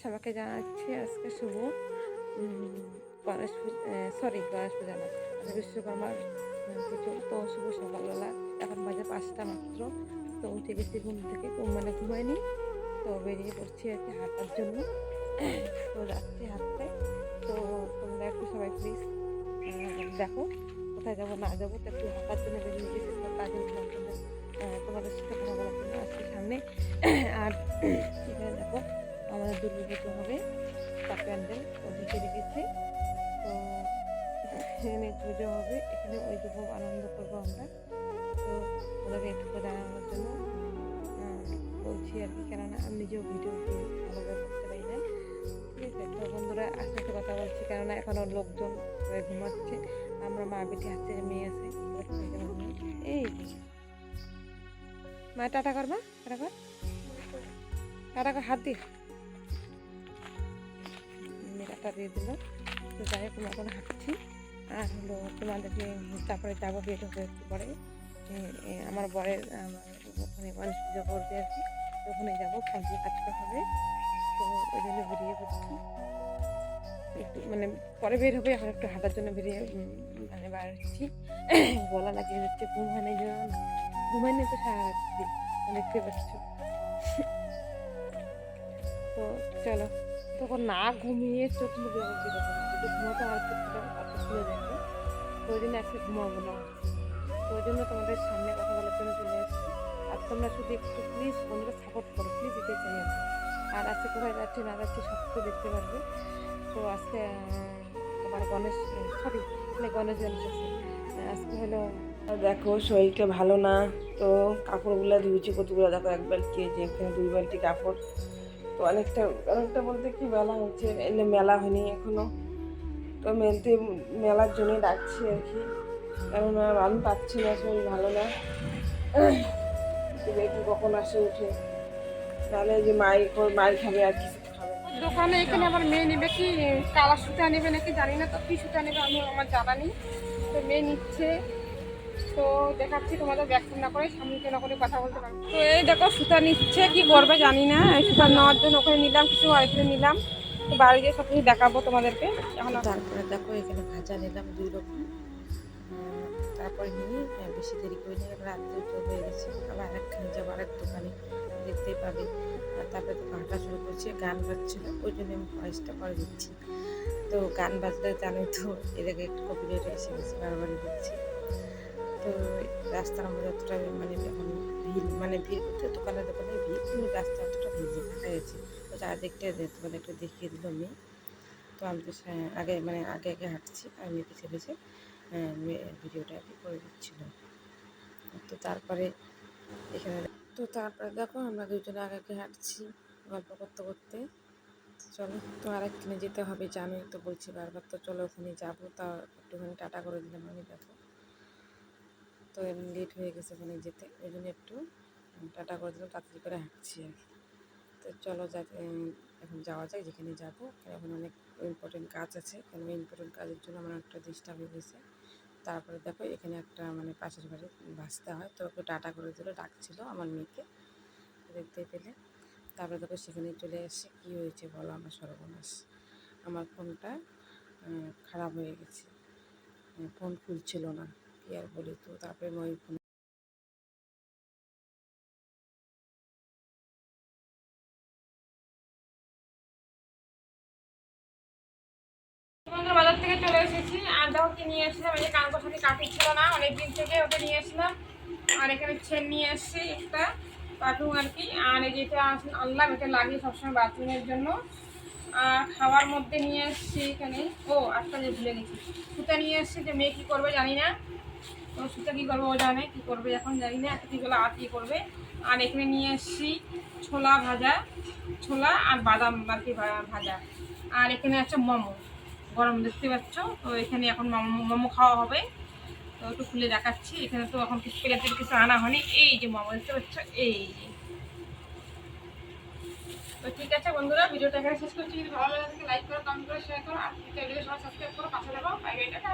সবাইকে জানাচ্ছি আজকে শুভ গণেশ সরি গণেশ পূজা না আজকে বিশ্বকর্মার উম, পুজো তো শুভ সকালবেলা এখন বাজে পাঁচটা মাত্র তো উঠে গেছি ঘুম থেকে ঘুম মানে ঘুমাইনি তো বেরিয়ে পড়ছি আর কি হাঁটার জন্য তো যাচ্ছি হাঁটতে তো তোমরা একটু সবাই প্লিজ দেখো কোথায় যাব না যাব তো একটু হাঁটার জন্য বেরিয়ে গেছি তো তার জন্য তোমাদের সাথে কথা বলার জন্য আসছি সামনে আর এখানে দেখো আমাদের দুর্গা পুজো হবে তা প্যান্ডেল ঢেকে রেখেছি তো এখানে পুজো হবে, এখানে ওই যে খুব আনন্দ করব আমরা। তো ওদেরকে একটু জানানোর জন্য বলছি আর কি, কেননা আমি নিজেও ভিডিও ভালোভাবে করতে পারি না। ঠিক আছে, তো বন্ধুরা আস্তে আস্তে কথা বলছি, কেননা এখনও লোকজন সবাই ঘুমাচ্ছে, আমরা মা বেটি হাতে মেয়ে আছে এই। মা, টাটা করবা টাটা কর। টাটা কর, হাত দিয়ে মেয়েটা দিয়ে দিল। তো যাই হোক এখন হাঁটছি। আর হলো তোমাদেরকে তারপরে যাব বের হবে একটু পরে। আমার বরের, আমার ওখানে গণেশ পুজো করবে আর কি। ওখানে যাব ফলগুলো কাটতে হবে। তো ওই জন্য বেরিয়ে পড়ছি। একটু মানে পরে বের হবে, এখন একটু হাঁটার জন্য বেরিয়ে মানে বার হচ্ছি গলা লাগিয়ে যাচ্ছে ঘুম হয় না যেন। ঘুমায়নি তো সারা রাত্রি দেখতে পাচ্ছ। তো চলো। তখন না ঘুমিয়ে চোখ মুখে কীরকম যদি ঘুমাতে আমার অত খুলে যাবে তো ওই জন্য আজকে ঘুমাবো না। তো ওই জন্য তোমাদের সামনে কথা বলার জন্য চলে আসছি আর তোমরা শুধু একটু প্লিজ বন্ধুরা সাপোর্ট করো প্লিজ এটাই চাই। আর আজকে কোথায় যাচ্ছি না যাচ্ছি সব কিছু দেখতে পারবে। তো আজকে তোমার গণেশ সরি মানে গণেশ গণেশ আছে। আজকে হলো দেখো, শরীরটা ভালো না। তো কাপড়গুলো ধুয়েছি, কতগুলো দেখো, এক বালতি যে এখানে দুই বালতি কাপড়। অনেকটা অনেকটা বলতে কি মেলা হচ্ছে, এলে মেলা হয়নি এখনও। তো মেলতে, মেলার জন্যই ডাকছি আর কি। কেননা আমি পাচ্ছি না, শরীর ভালো না। দেখি কখন আসে উঠে। তাহলে যে মাই মাই খাবে আর কিছু দোকানে এখানে আবার মেয়ে নেবে কি? কালা সুতা নেবে নাকি জানি না, তো কি সুতা নেবে আমি আমার জানা নেই। তো মেয়ে নিচ্ছে। তো দেখাচ্ছি তোমাদের ব্যাখ্যা না করে সামনে না করে কথা বলতে পারব তো এই দেখো, সুতা নিচ্ছে, কি করবে জানি না। এই সুতা নেওয়ার জন্য ওখানে নিলাম, কিছু আরেকটা নিলাম। তো বাড়ি গিয়ে সব কিছু দেখাবো তোমাদেরকে। এখন তারপরে দেখো, এখানে ভাজা নিলাম দুই রকম। তারপরে নিয়ে বেশি দেরি করে নিয়ে রাত্রে তো হয়ে গেছে। আবার আরেকখানে যাব আরেক দোকানে দেখতেই পাবে। আর তারপরে তো হাঁটা শুরু করছে গান বাজছিল, ওই জন্য আমি ভয়েসটা করে দিচ্ছি। তো গান বাজলে জানোই তো এদিকে একটু কপিরাইট এসে গেছে, বারবারই দিচ্ছি। তো রাস্তার মধ্যে এতটা মানে ভিড় মানে ভিড় করতে দোকানে দোকানে ভিড় কিন্তু রাস্তা অতটা ভিড় দেখা গেছে তো দেখতে তোমাদের একটু দেখিয়ে দিল মেয়ে তো আমি তো আগে মানে আগে আগে হাঁটছি আর মেয়ে পিছিয়ে পিছিয়ে ভিডিওটা আর কি করে দিচ্ছিল। তো তারপরে এখানে তো তারপরে দেখো আমরা দুজনে আগে আগে হাঁটছি গল্প করতে করতে। চলো তো আরেকখানে যেতে হবে জানোই তো বলছি বারবার তো চলো ওখানে যাব তা একটুখানি টাটা করে দিলাম আমি দেখো। তো লেট হয়ে গেছে ওখানে যেতে। ওই জন্য একটু টাটা করে দিলাম, তাড়াতাড়ি করে হাঁটছি আর কি। তো চলো যা এখন যাওয়া যায় যেখানে যাব। এখন অনেক ইম্পর্টেন্ট কাজ আছে। কেন ইম্পর্টেন্ট কাজের জন্য আমার একটা ডিস্টার্ব হয়ে গেছে। তারপরে দেখো, এখানে একটা মানে পাশের বাড়ি বাঁচতে হয়। তো ওকে টাটা করে দিল, ডাকছিল আমার মেয়েকে। দেখতে পেলে। তারপরে দেখো, সেখানে চলে এসে কী হয়েছে বলো আমার সর্বনাশ। আমার ফোনটা খারাপ হয়ে গেছে। ফোন খুলছিল না। কি আর বলি তো, তারপরে থেকে ওটা নিয়ে আর এখানে নিয়ে একটা পারফিউম আর কি। আর যেটা আনলাম সবসময় বাথরুমের জন্য। আর খাওয়ার মধ্যে নিয়ে এসেছি এখানে। ও একটা যে ভুলে গেছি। সুতা নিয়ে এসেছি যে মেয়ে কী করবে জানি না। সুতা কী করবে ও জানে, কী করবে এখন জানি না কীগুলো আর কী করবে। আর এখানে নিয়ে এসেছি ছোলা ভাজা, ছোলা আর বাদাম আর কি ভাজা। আর এখানে আছে মোমো, গরম দেখতে পাচ্ছ? তো এখানে এখন মোমো মোমো খাওয়া হবে। তো একটু খুলে দেখাচ্ছি। এখানে তো এখন কিছু প্লেটের কিছু আনা হয়নি। এই যে মোমো, দেখতে পাচ্ছ? এই যে। তো ঠিক আছে বন্ধুরা, ভিডিওটা এখানে শেষ করছি। যদি ভালো লাগে লাইক করো কমেন্ট করো শেয়ার করো। আর সবাই সাবস্ক্রাইব করো, পাশে টাটা।